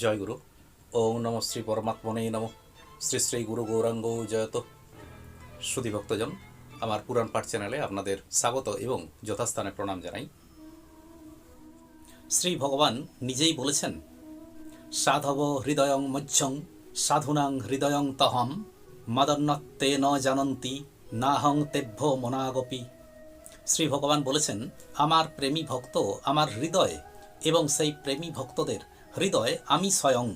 জয় গুরু। ওম নম শ্রী পরমাত্মনে নম। শ্রী শ্রী গুরু গৌরাঙ্গ জয়ত। সুধী ভক্তজন, আমার পুরাণ পাঠ চ্যানেলে আপনাদের স্বাগত এবং যথাস্থানে প্রণাম জানাই। শ্রী ভগবান নিজেই বলেছেন, সাধব হৃদয়ং মজ্জং, সাধুনাং হৃদয়ং তহম মাদন্নত্তে ন জানন্তি, নাহং তেভ্য মনাগপি। শ্রী ভগবান বলেছেন, আমার প্রেমী ভক্ত আমার হৃদয় এবং সেই প্রেমী ভক্তদের হৃদয় আমি স্বয়ং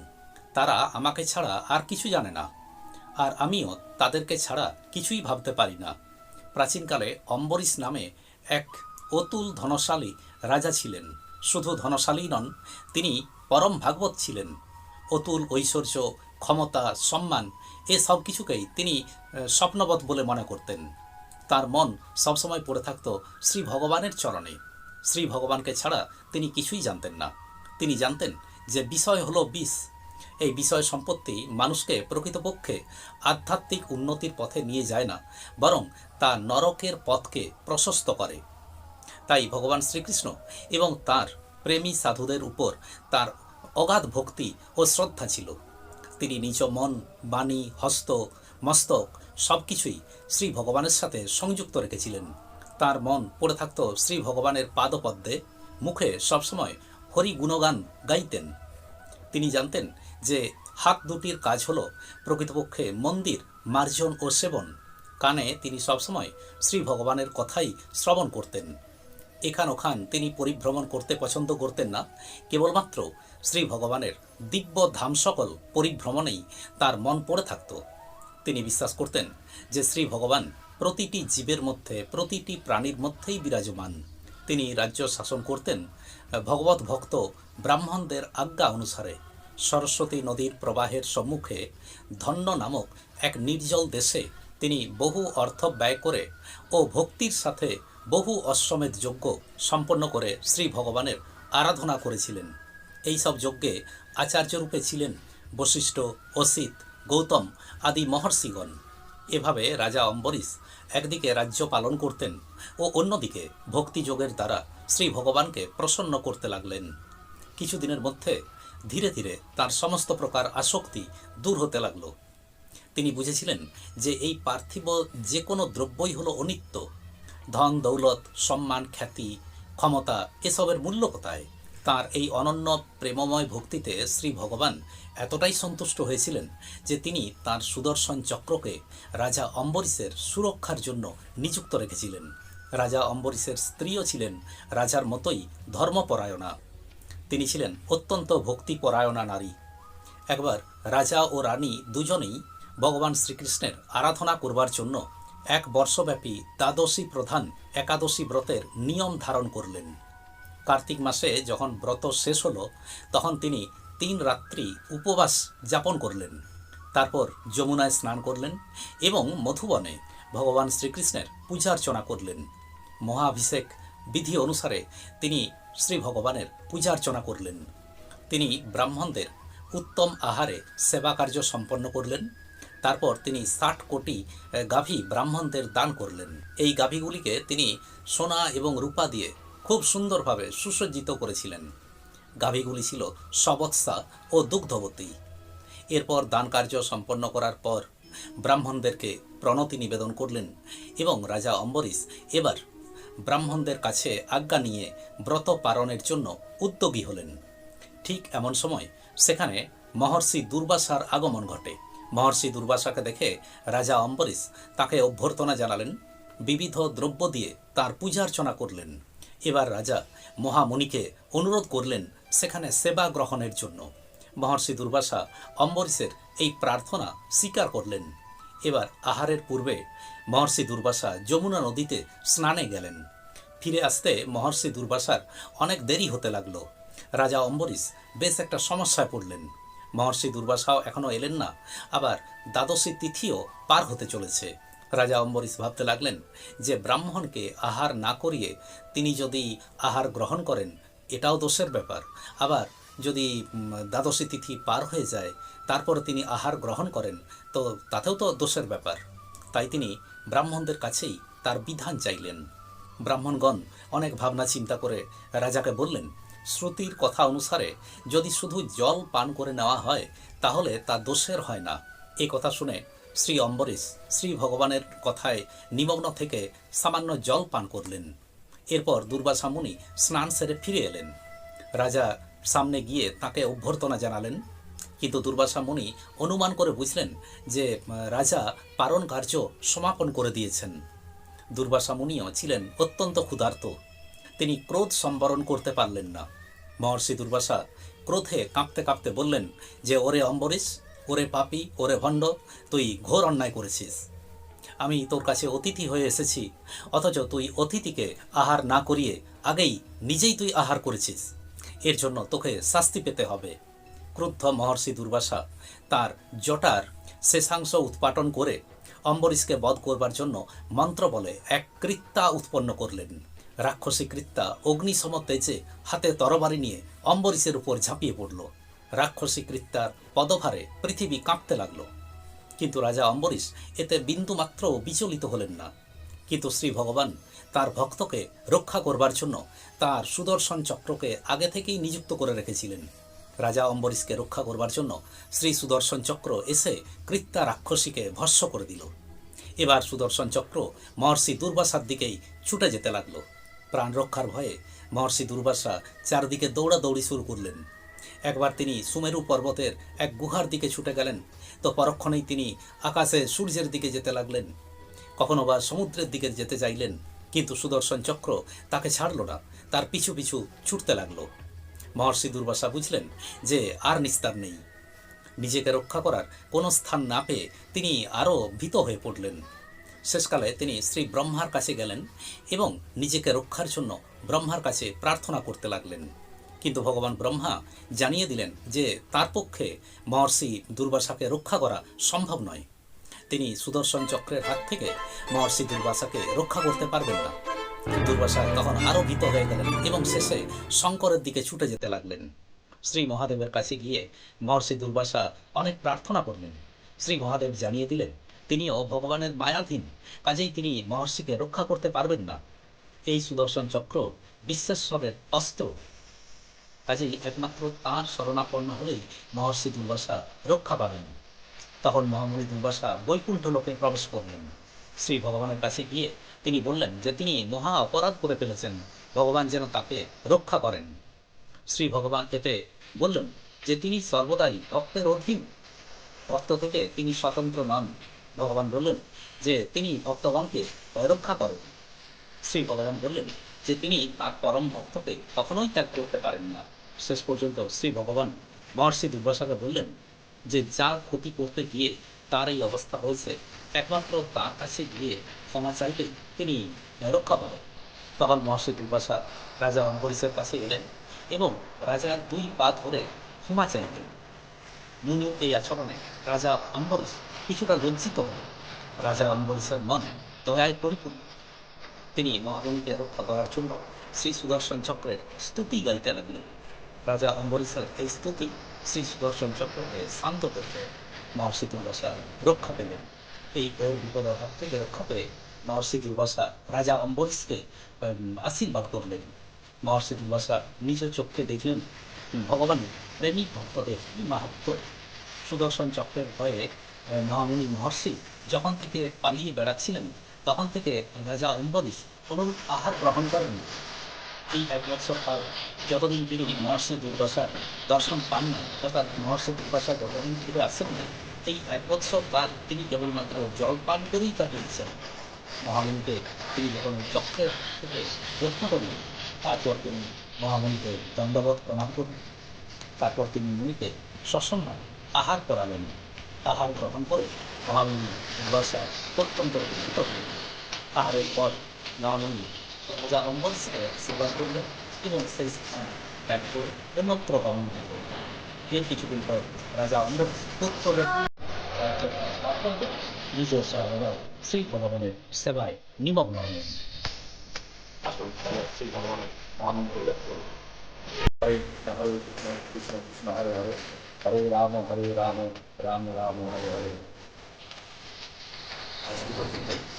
তারা আমাকে ছাড়া আর কিছু জানে না আর আমিও তাদেরকে ছাড়া কিছুই ভাবতে পারি না। প্রাচীনকালে অম্বরীশ নামে এক অতুল ধনশালী রাজা ছিলেন। শুধু ধনশালী নন তিনি পরম ভাগবত ছিলেন। অতুল ঐশ্বর্য ক্ষমতা সম্মান এ সব কিছুকেই তিনি আহ, স্বপ্নবৎ বলে মনে করতেন। তার মন সবসময় পড়ে থাকত শ্রী ভগবানের চরণে। শ্রী ভগবানকে ছাড়া তিনি কিছুই জানতেন না। তিনি জানতেন যে বিষয় হলো বিষ, এই বিষয় সম্পত্তি মানুষকে প্রকৃতপক্ষে আধ্যাত্মিক উন্নতির পথে নিয়ে যায় না, বরং তা নরকের পথকে প্রশস্ত করে। তাই ভগবান শ্রীকৃষ্ণ এবং তার প্রেমী সাধুদের উপর তার অগাধ ভক্তি ও শ্রদ্ধা ছিল। তিনি নিজ মন, বাণী, হস্ত, মস্তক সব কিছুই শ্রী ভগবানের সাথে সংযুক্ত রেখেছিলেন। তার মন পড়ে থাকত শ্রী ভগবানের পাদপদ্মে, মুখে সবসময় হরি গুণগান গাইতেন। তিনি জানতেন যে হাত দুটির কাজ হলো প্রকৃতপক্ষে মন্দির, মার্জন ও সেবন। কানে তিনি সবসময় শ্রী ভগবানের কথাই শ্রবণ করতেন। এখান ওখান তিনি পরিভ্রমণ করতে পছন্দ করতেন না। কেবলমাত্র শ্রী ভগবানের দিব্য ধাম সকল পরিভ্রমণেই তার মন পড়ে থাকত। তিনি বিশ্বাস করতেন যে শ্রী ভগবান প্রতিটি জীবের মধ্যে, প্রতিটি প্রাণীর মধ্যেই বিরাজমান। তিনি রাজ্য শাসন করতেন। ভগবত ভক্ত ব্রাহ্মণদের আজ্ঞা অনুসারে সরস্বতী নদীর প্রবাহের সম্মুখে ধন্য নামক এক নির্জল দেশে তিনি বহু অর্থ ব্যয় করে ও ভক্তির সাথে বহু অশ্বমেধ যজ্ঞ সম্পন্ন করে শ্রী ভগবানের আরাধনা করেছিলেন। এই সব যজ্ঞে আচার্যরূপে ছিলেন বশিষ্ঠ, অসিত, গৌতম আদি মহর্ষিগণ। এভাবে রাজা অম্বরীশ একদিকে রাজ্য পালন করতেন ও অন্যদিকে ভক্তিযোগের দ্বারা শ্রী ভগবানকে প্রসন্ন করতে লাগলেন। কিছুদিনের মধ্যে ধীরে ধীরে তার সমস্ত প্রকার আসক্তি দূর হতে লাগল। তিনি বুঝেছিলেন যে এই পার্থিব যে কোনো দ্রব্যই হলো অনিত্য। ধন, দৌলত, সম্মান, খ্যাতি, ক্ষমতা এসবের মূল্য কোথায়? তার এই অনন্য প্রেমময় ভক্তিতে শ্রী ভগবান এতটাই সন্তুষ্ট হয়েছিলেন যে তিনি তার সুদর্শন চক্রকে রাজা অম্বরীশের সুরক্ষার জন্য নিযুক্ত রেখেছিলেন। রাজা অম্বরীশের স্ত্রীও ছিলেন রাজার মতোই ধর্মপরায়ণা। তিনি ছিলেন অত্যন্ত ভক্তিপরায়ণা নারী। একবার রাজা ও রানী দুজনেই ভগবান শ্রীকৃষ্ণের আরাধনা করবার জন্য এক বর্ষব্যাপী দ্বাদশী প্রধান একাদশী ব্রতের নিয়ম ধারণ করলেন। কার্তিক মাসে যখন ব্রত শেষ হলো, তখন তিনি তিন রাত্রি উপবাস যাপন করলেন। তারপর যমুনায় স্নান করলেন এবং মধুবনে ভগবান শ্রীকৃষ্ণের পূজার্চনা করলেন। মহাভিষেক বিধি অনুসারে তিনি শ্রী ভগবানের পূজার্চনা করলেন। তিনি ব্রাহ্মণদের উত্তম আহারে সেবা কার্য সম্পন্ন করলেন। তারপর তিনি ষাট কোটি গাভী ব্রাহ্মণদের দান করলেন। এই গাভীগুলিকে তিনি সোনা এবং রূপা দিয়ে খুব সুন্দরভাবে সুসজ্জিত করেছিলেন। গাভীগুলি ছিল সবৎসা ও দুগ্ধবতী। এরপর দান কার্য সম্পন্ন করার পর ব্রাহ্মণদেরকে প্রণতি নিবেদন করলেন এবং রাজা অম্বরীশ এবার ব্রাহ্মণদের কাছে আজ্ঞা নিয়ে ব্রত পালনের জন্য উদ্যোগী হলেন। ঠিক এমন সময় সেখানে মহর্ষি দুর্বাসার আগমন ঘটে। মহর্ষি দুর্বাসাকে দেখে রাজা অম্বরীশ তাকে অভ্যর্থনা জানালেন, বিবিধ দ্রব্য দিয়ে তার পূজার্চনা করলেন। এবার রাজা মহামুনিকে অনুরোধ করলেন সেখানে সেবা গ্রহণের জন্য। মহর্ষি দুর্বাসা অম্বরীশের এই প্রার্থনা স্বীকার করলেন। এবার আহারের পূর্বে মহর্ষি দুর্বাসা যমুনা নদীতে স্নানে গেলেন। ফিরে আসতে মহর্ষি দুর্বাসার অনেক দেরি হতে লাগল। রাজা অম্বরীশ বেশ একটা সমস্যায় পড়লেন। মহর্ষি দুর্বাসাও এখনও এলেন না, আবার দ্বাদশী তিথিও পার হতে চলেছে। রাজা অম্বরীশ ভাবতে লাগলেন যে ব্রাহ্মণকে আহার না করিয়ে তিনি যদি আহার গ্রহণ করেন, এটাও দোষের ব্যাপার। আবার যদি দ্বাদশী তিথি পার হয়ে যায়, তারপরে তিনি আহার গ্রহণ করেন, তো তাতেও তো দোষের ব্যাপার। তাই তিনি ব্রাহ্মণদের কাছেই তার বিধান চাইলেন। ব্রাহ্মণগণ অনেক ভাবনা চিন্তা করে রাজাকে বললেন, শ্রুতির কথা অনুসারে যদি শুধু জল পান করে নেওয়া হয়, তাহলে তা দোষের হয় না। এ কথা শুনে শ্রী অম্বরীশ শ্রী ভগবানের কথায় নিমগ্ন থেকে সামান্য জল পান করলেন। এরপর দুর্বাসা মুনি স্নান সেরে ফিরে এলেন। রাজা সামনে গিয়ে তাকে অভ্যর্থনা জানালেন। কিন্তু দুর্বাসা মুনি অনুমান করে বুঝলেন যে রাজা পারণ কার্য সমাপন করে দিয়েছেন। দুর্বাসা মুনিও ছিলেন অত্যন্ত ক্ষুধার্ত। তিনি ক্রোধ সম্বরণ করতে পারলেন না। মহর্ষি দুর্বাসা ক্রোধে কাঁপতে কাঁপতে বললেন যে, ওরে অম্বরীশ ওরে পাপি, ওরে ভণ্ড, তুই ঘোর অন্যায় করেছিস। আমি তোর কাছে অতিথি হয়ে এসেছি, অথচ তুই অতিথিকে আহার না করিয়ে আগেই নিজেই তুই আহার করেছিস। এর জন্য তোকে শাস্তি পেতে হবে। ক্রুদ্ধ মহর্ষি দুর্বাসা তার জটার শেষাংশ উৎপাটন করে অম্বরীশকে বধ করবার জন্য মন্ত্র বলে এক কৃত্যা উৎপন্ন করলেন। রাক্ষসী কৃত্যা অগ্নিসম তেজে হাতে তরবারি নিয়ে অম্বরীশের উপর ঝাঁপিয়ে পড়ল। রাক্ষসী কৃত্যার পদভারে পৃথিবী কাঁপতে লাগল। কিন্তু রাজা অম্বরীশ এতে বিন্দুমাত্র বিচলিত হলেন না। কিন্তু শ্রী ভগবান তার ভক্তকে রক্ষা করবার জন্য তার সুদর্শন চক্রকে আগে থেকেই নিযুক্ত করে রেখেছিলেন। রাজা অম্বরীশকে রক্ষা করবার জন্য শ্রী সুদর্শন চক্র এসে কৃত্যা রাক্ষসীকে ভস্য করে দিল। এবার সুদর্শন চক্র মহর্ষি দুর্বাসার দিকেই ছুটে যেতে লাগল। প্রাণ রক্ষার ভয়ে মহর্ষি দুর্বাসা চারদিকে দৌড়াদৌড়ি শুরু করলেন। একবার তিনি সুমেরু পর্বতের এক গুহার দিকে ছুটে গেলেন। তো পরক্ষণেই তিনি আকাশে সূর্যের দিকে যেতে লাগলেন। কখনো বা সমুদ্রের দিকে যেতে চাইলেন, কিন্তু সুদর্শন চক্র তাকে ছাড়ল না, তার পিছু পিছু ছুটতে লাগল। মহর্ষি দুর্বাসা বুঝলেন যে আর নিস্তার নেই। নিজেকে রক্ষা করার কোনো স্থান না পেয়ে তিনি আরও ভীত হয়ে পড়লেন। শেষকালে তিনি শ্রী ব্রহ্মার কাছে গেলেন এবং নিজেকে রক্ষার জন্য ব্রহ্মার কাছে প্রার্থনা করতে লাগলেন। কিন্তু ভগবান ব্রহ্মা জানিয়ে দিলেন যে তার পক্ষে মহর্ষি দুর্বাসাকে রক্ষা করা সম্ভব নয়। তিনি সুদর্শন চক্রের হাত থেকে মহর্ষি দুর্বাসাকে রক্ষা করতে পারবেন না। দুর্বাসা তখন আরও ভীত হয়ে গেলেন এবং শেষে শঙ্করের দিকে ছুটে যেতে লাগলেন। শ্রী মহাদেবের কাছে গিয়ে মহর্ষি দুর্বাসা অনেক প্রার্থনা করলেন। শ্রী মহাদেব জানিয়ে দিলেন, তিনিও ভগবানের মায়াধীন, কাজেই তিনি মহর্ষিকে রক্ষা করতে পারবেন না। এই সুদর্শন চক্র বিশ্বেশ্বরের অস্ত্র। কাজেই একমাত্র তাঁর শরণাপন্ন হলেই মহর্ষি দুর্বাসা রক্ষা পাবেন। তখন মহামণি দুর্বাসা বৈকুণ্ঠ লোকে প্রবেশ করলেন। শ্রী ভগবানের কাছে গিয়ে তিনি বললেন যে তিনি মহা অপরাধ করে ফেলেছেন। ভগবান যেন তাকে রক্ষা করেন। শ্রী ভগবান এতে বললেন যে তিনি সর্বদাই ভক্তের অধীন। ভক্ত থেকে তিনি স্বতন্ত্র নন। ভগবান বললেন যে তিনি ভক্তগণকে রক্ষা করেন। শ্রী ভগবান বললেন যে তিনি তার পরম ভক্তকে কখনোই ত্যাগ করতে পারেন না। শেষ পর্যন্ত শ্রী ভগবান মহর্ষি দুর্বাসাকে বললেন যে যা ক্ষতি করতে গিয়ে তার এই অবস্থা হয়েছে, একমাত্র তার কাছে গিয়ে ক্ষমা চাইলে তিনি রক্ষা পাবেন তখন মহর্ষি দুর্বাসা রাজা অম্বরীশের কাছে এলেন এবং রাজার দুই পা ধরে ক্ষমা চাইলেন। মুনির এই আচরণে রাজা অম্বরীশ কিছুটা লজ্জিত হলেন। রাজা অম্বরীশের মন দয়ায় পরিপূর্ণ। তিনি মহাবলীকে রক্ষা করার জন্য শ্রী সুদর্শন চক্রের স্তুতি গাইতে লাগলেন। রাজা অম্বরীশের এই স্তুতি শ্রী সুদর্শন চক্রকে শান্ত করতে মহর্ষি দুর্বাসা রক্ষা পেলেন এই ঘোর বিপদের হাত থেকে রক্ষা পেয়ে মহর্ষি দুর্বাসা রাজা অম্বরীশকে আশীর্বাদ করলেন মহর্ষি দুর্বাসা নিজ চোখকে দেখলেন ভগবান প্রেমিক ভক্তদের কি মাহাত্ম সুদর্শন চক্রের ভয়ে মহামুনি মহর্ষি যখন থেকে পালিয়ে বেড়াচ্ছিলেন তখন থেকে রাজা অম্বরীশ কোনো আহার গ্রহণ করেন এই এক বছর কাল যতদিন তিনি মহর্ষি দুর্বাসার দর্শন পান না অর্থাৎ মহর্ষি দুর্বাসা যতদিন ফিরে আসেন না এই এক বছর কাল তিনি কেবলমাত্র জল পান করেই কাটিয়েছেন মহামণিকে তিনি যখন চক্রের থেকে রক্ষা করলেন, তারপর তিনি মহামণিকে দণ্ডবোধ প্রণাম করলেন। তারপর তিনি মুনিকে সসম্ম আহার করালেন। আহার গ্রহণ করে মহামণি দুর্বাসা অত্যন্ত দুঃখিত হলেন। আহারের পর মহামণি অম্বরীশকে সেবা করলেন এবং সেই করে অন্যত্র গমন করলেন এর কিছুদিন পর রাজা অম্বরীশ উত্তরে নিজ সর্বদা শ্রী ভগবানের সেবায় নিমগ্ন হলেন শ্রী ভগবানের আনন্দ হরে হরে হরে রাম হরে রাম রাম রাম হরে হরে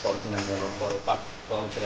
পরদিন আমরা পাঠ কর্মচারী